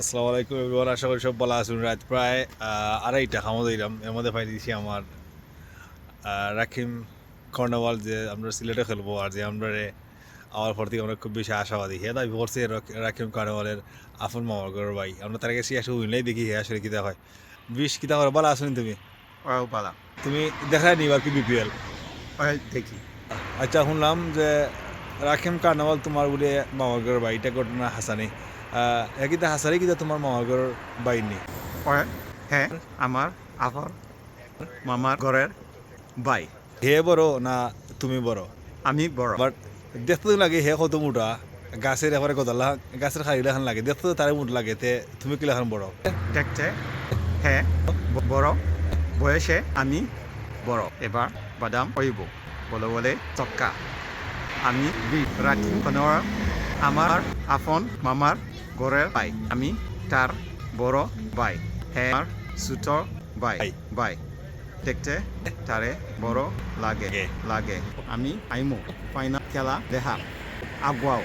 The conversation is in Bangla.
আসসালামু আলাইকুম এবার আশা করি সব ভালো আছেন। রাত প্রায় আড়াইটা খামো দিলাম। এর মধ্যে পাই দিয়েছি আমার আহ, রাকিম কর্নাওয়াল যে আমরা সিলেটে খেলব আর যে আমরা আমার পর থেকে আমরা খুব বেশি আশাবাদী। হে দাবি করছে রাকিম কর্নাওয়ালের আফন মামার ঘর ভাই। আমরা তার কাছে আসে উইলাই দেখি হে আসলে কিতা হয়। বিশ কিতা করে ভালো আসুন তুমি? ওরাও তুমি দেখাই নি আর কি বিপিএল? দেখি। আচ্ছা শুনলাম যে রাকিম কার্নাওয়াল তোমার বলে ভাই এটা ঘটনা হাসানি কিতা হাসানি কিতা তোমার মামার ঘর বাইর নেই হ্যাঁ আমার আফর মামার ঘরের ভাই হে বড় না তুমি বড়? আমি বড়। বাট দেখতে লাগে হে কত মোটা গাছের এবারে কত গাছের খাই লাখান লাগে দেখতে তারে মুঠ লাগে তে তুমি কি লাখান বড়? দেখতে হ্যাঁ বড় বয়সে আমি বড়। এবার বাদাম হইব বলে বলে চক্কা। আমি খনৰ আমার আপন মামার ঘরের ভাই আমি তার বড় ভাই হ্যাঁ আমার বাই। ভাই ভাই। দেখতে তারে বড় লাগে। লাগে। লাগে। আমি আইমো ফাইনাল খেলা দেহা আগুৱাও।